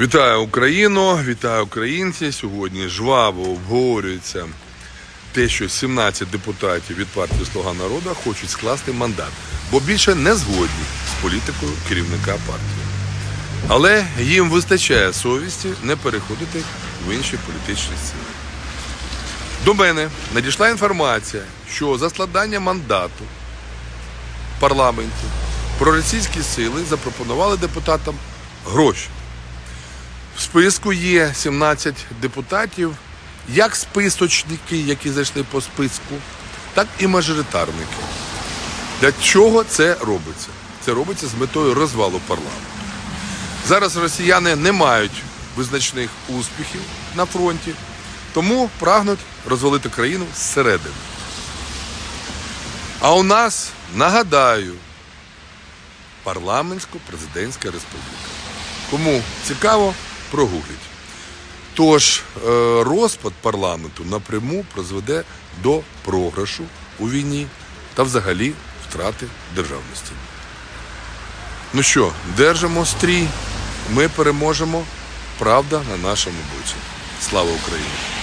Вітаю Україну, вітаю українці. Сьогодні жваво обговорюється те, що 17 депутатів від партії Слуга народу хочуть скласти мандат, бо більше не згодні з політикою керівника партії. Але їм вистачає совісті не переходити в інші політичні сили. До мене надійшла інформація, що за складання мандату в парламенті проросійські сили запропонували депутатам гроші. В списку є 17 депутатів, як списочники, які зайшли по списку, так і мажоритарники. Для чого це робиться? Це робиться з метою розвалу парламенту. Зараз росіяни не мають визначних успіхів на фронті, тому прагнуть розвалити країну зсередини. А у нас, нагадаю, парламентсько-президентська республіка. Кому цікаво, прогугліть. Тож е, розпад парламенту напряму призведе до програшу у війні та взагалі втрати державності. Ну що, держимо стрій, ми переможемо. Правда на нашому боці. Слава Україні!